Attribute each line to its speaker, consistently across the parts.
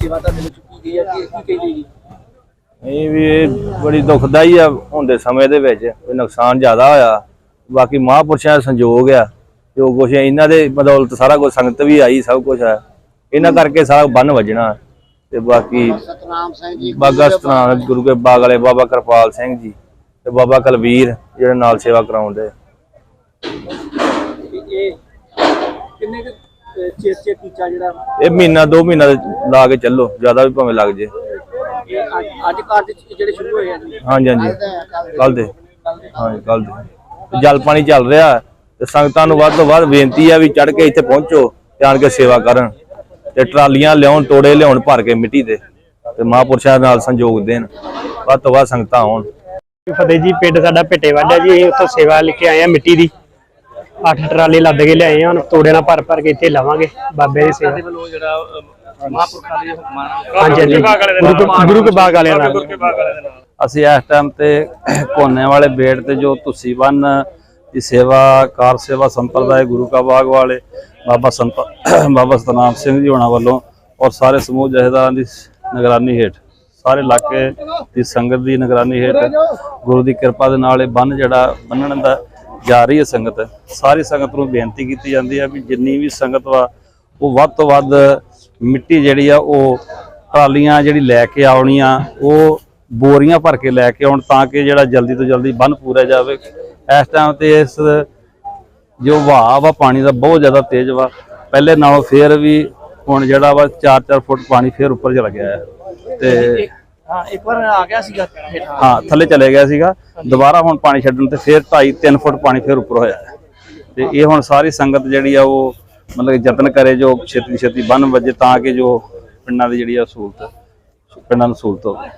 Speaker 1: ਕੀ ਕਹਿੰਦੇ ਜੀ
Speaker 2: ਇਹ ਵੀ ਇਹ ਬੜੀ ਦੁਖਦਾਈ ਆ ਹੁੰਦੇ ਸਮੇਂ ਦੇ ਵਿੱਚ। ਕੋਈ ਨੁਕਸਾਨ ਜ਼ਿਆਦਾ ਹੋਇਆ। ਬਾਕੀ ਮਹਾਂਪੁਰਸ਼ਾਂ ਦਾ ਸੰਯੋਗ ਆ। ਜੋ ਕੁਛ ਇਹਨਾਂ ਦੇ ਬਦੌਲਤ ਸਾਰਾ ਕੁਝ ਸੰਗਤ ਵੀ ਆਈ ਸਭ ਕੁਝ ਹੈ ਇਹਨਾਂ ਕਰਕੇ ਸਾਰਾ ਬੰਨ ਵੱਜਣਾ। ਤੇ ਬਾਕੀ
Speaker 3: ਸਤਨਾਮ ਸਿੰਘ ਜੀ
Speaker 2: ਬਾਗਾ ਸਤਨਾਮ ਗੁਰੂ ਕੇ ਬਾਗ ਵਾਲੇ ਬਾਬਾ ਕਿਰਪਾਲ ਸਿੰਘ ਜੀ ਤੇ ਬਾਬਾ ਕਲਵੀਰ ਜਿਹੜੇ ਨਾਲ ਸੇਵਾ ਕਰਾਉਂਦੇ।
Speaker 1: ਇਹ ਕਿੰਨੇ ਟੀਚਾ ਜਿਹੜਾ
Speaker 2: ਇਹ ਮਹੀਨਾ ਦੋ ਮਹੀਨਾ ਲਾ ਕੇ ਚੱਲੋ ਜ਼ਿਆਦਾ ਵੀ ਭਾਵੇਂ ਲੱਗ ਜੇ।
Speaker 1: ਇਹ ਅੱਜ ਅੱਜ ਕਾਰਜ ਜਿਹੜੇ ਸ਼ੁਰੂ ਹੋਏ ਆ ਜੀ।
Speaker 2: ਹਾਂਜੀ ਹਾਂਜੀ। ਕੱਲ ਦੇ ਹਾਂਜੀ ਕੱਲ ਦੇ। ਜਲ ਪਾਣੀ ਚੱਲ ਰਿਹਾ ਤੇ ਸੰਗਤਾਂ ਨੂੰ ਵੱਧ ਤੋਂ ਵੱਧ ਬੇਨਤੀ ਆ ਵੀ ਚੜ ਕੇ ਇੱਥੇ ਪਹੁੰਚੋ ਤੇ ਆਣ ਕੇ ਸੇਵਾ ਕਰਨ। ਤੇ ਟਰਾਲੀਆਂ ਲਿਆਉਣ ਤੋੜੇ ਲਿਆਉਣ ਭਰ ਕੇ ਮਿੱਟੀ ਦੇ। ਤੇ ਮਹਾਂਪੁਰਸ਼ਾਂ ਨਾਲ ਸੰਯੋਗ ਦੇਣ। ਵੱਧ ਤੋਂ ਵੱਧ ਸੰਗਤਾਂ ਆਉਣ।
Speaker 4: ਫਤਿਹ ਜੀ ਪਿੰਡ ਸਾਡਾ ਭਿੱਟੇ ਵਾਡਾ ਜੀ ਇਹ ਉੱਥੋਂ ਸੇਵਾ ਲੈ ਕੇ ਆਏ ਆ ਮਿੱਟੀ ਦੀ। ਅੱਠ ਟਰਾਲੇ ਲੱਦ ਕੇ ਲਿਆਏ ਆ, ਹੁਣ ਤੋੜੇ ਨਾਲ ਭਰ ਭਰ ਕੇ ਇੱਥੇ ਲਾਵਾਂਗੇ, ਬਾਬੇ ਦੀ ਸੇਵਾ।
Speaker 1: ਵੱਲੋਂ ਜਿਹੜਾ ਮਹਾਂਪੁਰਖਾਂ ਦੇ ਹੁਕਮਾਂ
Speaker 4: ਹਾਂਜੀ ਹਾਂਜੀ। ਗੁਰੂ ਕੇ- ਬਾਗ ਵਾਲਿਆਂ ਨਾਲ।
Speaker 5: ਅਸੀਂ ਇਸ ਟਾਈਮ ਤੇ ਕੋਨੇ ਵਾਲੇ ਬੇੜ ਤੇ ਜੋ ਤੁਸੀਂ ਬੰਨ ਦੀ ਸੇਵਾ, ਕਾਰ ਸੇਵਾ ਸੰਪਰਦਾਇ ਗੁਰੂ ਕਾ ਬਾਗ ਵਾਲੇ, ਬਾਬਾ ਸੰਤ, ਬਾਬਾ ਸਤਨਾਮ ਸਿੰਘ ਜੀ ਹੋਣਾ ਵੱਲੋਂ ਔਰ ਸਾਰੇ ਸਮੂਹ ਜਥੇਦਾਰਾਂ ਦੀ ਨਿਗਰਾਨੀ ਹੇਠ, ਸਾਰੇ ਇਲਾਕੇ ਦੀ ਸੰਗਤ ਦੀ ਨਿਗਰਾਨੀ ਹੇਠ ਗੁਰੂ ਦੀ ਕਿਰਪਾ ਦੇ ਨਾਲ ਇਹ ਬੰਨ ਜਿਹੜਾ ਬੰਨਣ ਦਾ ਜਾ ਰਹੀ ਹੈ ਸੰਗਤ, ਸਾਰੀ ਸੰਗਤ ਨੂੰ ਬੇਨਤੀ ਕੀਤੀ ਜਾਂਦੀ ਹੈ ਵੀ ਜਿੰਨੀ ਵੀ ਸੰਗਤ ਵਾ, ਉਹ ਵੱਧ ਤੋਂ ਵੱਧ ਮਿੱਟੀ ਜਿਹੜੀ ਆ, ਉਹ ਟਰਾਲੀਆਂ ਜਿਹੜੀ ਲੈ ਕੇ ਆਉਣੀਆਂ, ਉਹ ਬੋਰੀਆਂ ਭਰ ਕੇ ਲੈ ਕੇ ਆਉਣ ਤਾਂ ਕਿ ਜਿਹੜਾ ਜਲਦੀ ਤੋਂ ਜਲਦੀ ਬੰਨ ਪੂਰਾ ਜਾਵੇ। ਇਸ ਟਾਈਮ ਤੇ ਇਸ ਜੋ ਵਹਾਅ ਵਾ, ਪਾਣੀ ਦਾ ਬਹੁਤ ਜ਼ਿਆਦਾ ਤੇਜ਼ ਵਾ। ਪਹਿਲੇ ਨਾਲੋਂ ਫੇਰ ਵੀ ਹੁਣ ਜਿਹੜਾ ਵਾ 4-4 ਫੁੱਟ ਪਾਣੀ ਫੇਰ ਉੱਪਰ ਚਲਾ ਗਿਆ ਹੈ। ਤੇ
Speaker 1: ਹਾਂ ਇੱਕ ਵਾਰ ਆ ਗਿਆ ਸੀਗਾ।
Speaker 5: ਹਾਂ। ਥੱਲੇ ਚਲੇ ਗਿਆ ਸੀਗਾ। ਦੁਬਾਰਾ ਹੁਣ ਪਾਣੀ ਛੱਡਣ ਤੇ ਫੇਰ 2.5-3 ਫੁੱਟ ਪਾਣੀ ਫੇਰ ਉੱਪਰ ਹੋਇਆ। ਹੈ ਤੇ ਇਹ ਹੁਣ ਸਾਰੀ ਸੰਗਤ ਜਿਹੜੀ ਆ ਉਹ ਮਤਲਬ ਯਤਨ ਕਰੇ ਜੋ ਛੇਤੀ ਛੇਤੀ ਬੰਨ ਵੱਜੇ ਤਾਂ ਕਿ ਜੋ ਪਿੰਡਾਂ ਦੀ ਜਿਹੜੀ ਆ ਸਹੂਲਤ ਪਿੰਡਾਂ ਨੂੰ ਸਹੂਲਤ ਹੋਵੇ।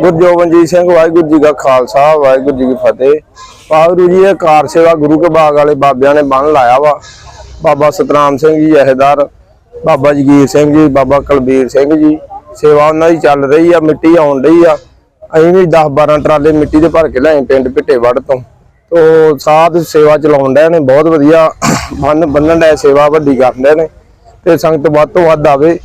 Speaker 6: ਗੁਰਜੋਬਨਜੀਤ ਸਿੰਘ ਵਾਹਿਗੁਰੂ ਜੀ ਕਾ ਖਾਲਸਾ ਵਾਹਿਗੁਰੂ ਜੀ ਕੀ ਫਤਿਹ। ਵਾਹਿਗੁਰੂ ਜੀ ਇਹ ਕਾਰ ਸੇਵਾ ਗੁਰੂ ਕੇ ਬਾਗ ਵਾਲੇ ਬਾਬਿਆਂ ਨੇ ਬੰਨ ਲਾਇਆ ਵਾ। ਬਾਬਾ ਸਤਨਾਮ ਸਿੰਘ ਜੀ ਜਹੇਦਾਰ ਬਾਬਾ ਜਗੀਰ ਸਿੰਘ ਜੀ ਬਾਬਾ ਕੁਲਬੀਰ ਸਿੰਘ ਜੀ। ਸੇਵਾ ਉਹਨਾਂ ਦੀ ਚੱਲ ਰਹੀ ਆ ਮਿੱਟੀ ਆਉਣ ਰਹੀ ਆ। ਅਸੀਂ ਵੀ 10 12 ਟਰਾਲੇ ਮਿੱਟੀ ਦੇ ਭਰ ਕੇ ਲਿਆਏ ਪਿੰਡ ਭਿੱਟੇਵੜ ਤੋਂ। ਤੋ ਸਾਧ ਸੇਵਾ ਚਲਾਉਣ ਡਏ ਨੇ ਬਹੁਤ ਵਧੀਆ ਬੰਨ ਬੰਨਣ ਦਾ ਸੇਵਾ ਵੱਡੀ ਡਏ ਨੇ। ਤੇ ਸੰਗਤ ਵੱਧ ਤੋਂ ਵੱਧ ਆਵੇ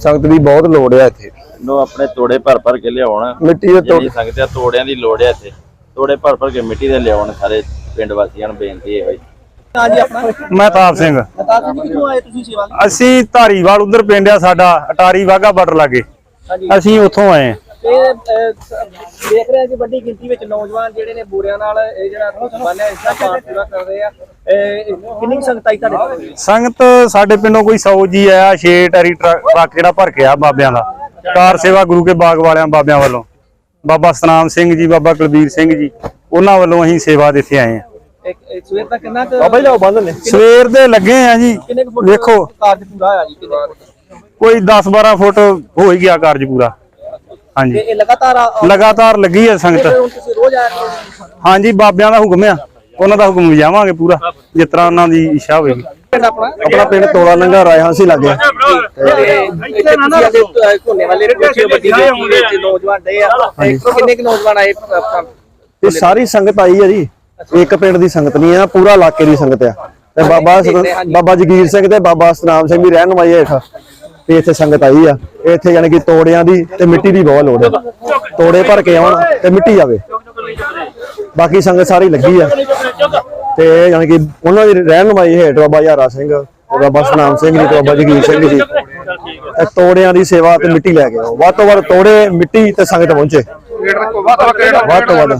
Speaker 6: ਸੰਗਤ ਦੀ ਬਹੁਤ ਲੋੜ ਆ ਇੱਥੇ।
Speaker 5: ਨੂੰ ਆਪਣੇ ਤੋੜੇ ਭਰ ਭਰ ਕੇ ਲਿਆਉਣ।
Speaker 6: ਮਿੱਟੀ ਦੇ ਤੋੜ
Speaker 5: ਸੰਗਤ ਆ ਤੋੜਿਆਂ ਦੀ ਲੋੜ ਹੈ ਇੱਥੇ। ਤੋੜੇ ਭਰ ਭਰ ਕੇ ਮਿੱਟੀ ਦੇ ਲਿਆਉਣ ਸਾਰੇ ਪਿੰਡ ਵਾਸੀਆਂ ਨੂੰ ਬੇਨਤੀ ਹੈ ਭਾਈ
Speaker 1: ਹਾਂ ਜੀ ਆਪਣਾ
Speaker 4: ਮਹਿਤਾਬ ਸਿੰਘ।
Speaker 1: ਆਏ ਤੁਸੀਂ ਸੇਵਾ ਲਈ?
Speaker 4: ਅਸੀਂ ਧਾਰੀਵਾਲ ਉਧਰ ਪਿੰਡ ਆ ਸਾਡਾ ਅਟਾਰੀ ਵਾਗਾ ਬਾਰਡਰ ਲਾਗੇ।
Speaker 1: ਹਾਂਜੀ।
Speaker 4: ਅਸੀਂ ਉੱਥੋਂ ਆਏ ਆ
Speaker 1: ਤੇ ਅਹ, ਸ- ਦੇਖ ਰਹੇ ਹਾਂ ਕਿ ਵੱਡੀ ਗਿਣਤੀ ਵਿੱਚ ਨੌਜਵਾਨ ਜਿਹੜੇ ਨੇ ਬੋਰਿਆਂ ਨਾਲ ਇਹ ਜਿਹੜਾ ਬੰਨਿਆ ਇਸ ਦਾ ਪਾਠ ਪੂਰਾ ਕਰ ਰਹੇ ਆ। ਇਹ ਕਿੰਨੀ ਕੁ ਸੰਗਤ ਆਈ ਤੁਹਾਡੇ ਕੋਲ?
Speaker 4: ਸੰਗਤ ਸਾਡੇ ਪਿੰਡੋਂ ਕੋਈ 100 ਜੀ ਆਇਆ 6 ਟਰੀ ਟਰੱਕ ਜਿਹੜਾ ਭਰ ਕੇ ਆ ਬਾਬਿਆਂ ਦਾ। ਕਾਰ ਸੇਵਾ ਗੁਰੂ ਕੇ ਬਾਗ ਵਾਲਿਆਂ ਬਾਬਿਆਂ ਵੱਲੋਂ। ਬਾਬਾ ਸਤਨਾਮ ਸਿੰਘ ਜੀ ਬਾਬਾ ਕੁਲਬੀਰ ਸਿੰਘ ਜੀ ਉਹਨਾਂ ਵੱਲੋਂ ਅਸੀਂ ਸੇਵਾ ਦੇ ਇੱਥੇ ਆਏ
Speaker 1: ਇੱਕ ਸਵੇਰ ਤੱਕ ਕਿੰਨਾ ਕੁ
Speaker 4: ਬਾਬਾ ਜੀ ਬੰਦ ਨੇ। ਸਵੇਰ ਦੇ ਲੱਗੇ ਆ ਜੀ
Speaker 1: ਕਿੰਨੇ ਕੁ ਫੁੱਟ
Speaker 4: ਵੇਖੋ।
Speaker 1: ਕਾਰਜ ਪੂਰਾ ਹੋਇਆ ਜੀ ਕਿੰਨੇ ਕੁ ਫੁੱਟ
Speaker 4: ਕੋਈ 10 12 ਫੁੱਟ ਹੋ ਹੀ ਗਿਆ ਕਾਰਜ ਪੂਰਾ।
Speaker 1: ਤੇ
Speaker 4: ਹਾਂਜੀ
Speaker 1: ਇਹ ਲਗਾਤਾਰ ਆ- ਆ-
Speaker 4: ਲਗਾਤਾਰ ਲੱਗੀ ਹੈ ਸੰਗਤ।
Speaker 1: ਤੇ ਹੁਣ ਤੁਸੀਂ ਰੋਜ਼ ਆਇਆ ਕਰੋ ਜੀ।
Speaker 4: ਹਾਂਜੀ ਬਾਬਿਆਂ ਦਾ ਹੁਕਮ ਆ। ਉਹਨਾਂ ਦਾ ਹੁਕਮ ਵਜਾਵਾਂਗੇ ਪੂਰਾ ਜਿਸ ਤਰ੍ਹਾਂ ਉਹਨਾਂ ਦੀ ਇੱਛਾ ਹੋਵੇਗੀ।
Speaker 1: ਪਿੰਡ ਆਪਣਾ?
Speaker 6: ਆਪਣਾ ਪਿੰਡ ਤੋਲਾ ਲੰਗਾ ਰਾਇਹਾਂ ਸੀ ਲੱਗੇ।
Speaker 1: ਇੱਥੇ ਤੁਸੀਂ ਅੱਜ ਅਹ, ਘੋਨੇ ਵਾਲੇ ਪਹੁੰਚੇ ਹੋ ਵੱਡੀ ਗਿਣਤੀ ਵਿੱਚ ਨੌਜਵਾਨ ਦੇ ਆ। ਤੇ ਕਿੰਨੇ ਕੁ ਨੌਜਵਾਨ ਆਏ ਆਪਣਾ
Speaker 6: ਇਹ ਸਾਰੀ ਸੰਗਤ ਆਈ ਹੈ ਜੀ। ਇੱਕ ਪਿੰਡ ਦੀ ਸੰਗਤ ਨਹੀਂ ਆ ਪੂਰਾ ਇਲਾਕੇ ਦੀ ਸੰਗਤ ਆ। ਤੇ ਬਾਬਾ ਬਾਬਾ ਜਗੀਰ ਸਿੰਘ ਤੇ ਬਾਬਾ ਸਤਨਾਮ ਸਿੰਘ ਵੀ ਰਹਿਣ ਵਾਏ ਹੇਠ। ਤੇ ਇੱਥੇ ਸੰਗਤ ਆਈ ਆ। ਇੱਥੇ ਯਾਨੀ ਕਿ ਤੋੜਿਆਂ ਦੀ ਤੇ ਮਿੱਟੀ ਦੀ ਬਹੁਤ ਲੋੜ ਹੈ ਤੋੜੇ ਭਰ ਕੇ ਆਉਣ ਤੇ ਮਿੱਟੀ ਆਵੇ। ਬਾਕੀ ਸੰਗਤ ਸਾਰੀ ਲੱਗੀ ਆ। ਤੇ ਯਾਨੀ ਕਿ ਉਹਨਾਂ ਦੀ ਰਹਿਣ ਵਾਈ ਹੇਠ ਬਾਬਾ ਯਾਰਾ ਸਿੰਘ ਬਾਬਾ ਸਤਨਾਮ ਸਿੰਘ ਜੀ ਤੇ ਬਾਬਾ ਜਗੀਰ ਸਿੰਘ ਜੀ। ਤੇ ਤੋੜਿਆਂ ਦੀ ਸੇਵਾ ਤੇ ਮਿੱਟੀ ਲੈ ਕੇ ਆਓ। ਵੱਧ ਤੋਂ ਵੱਧ ਤੋੜੇ ਮਿੱਟੀ ਤੇ ਸੰਗਤ ਪਹੁੰਚੇ। ਵੱਧ ਤੋਂ ਵੱਧ।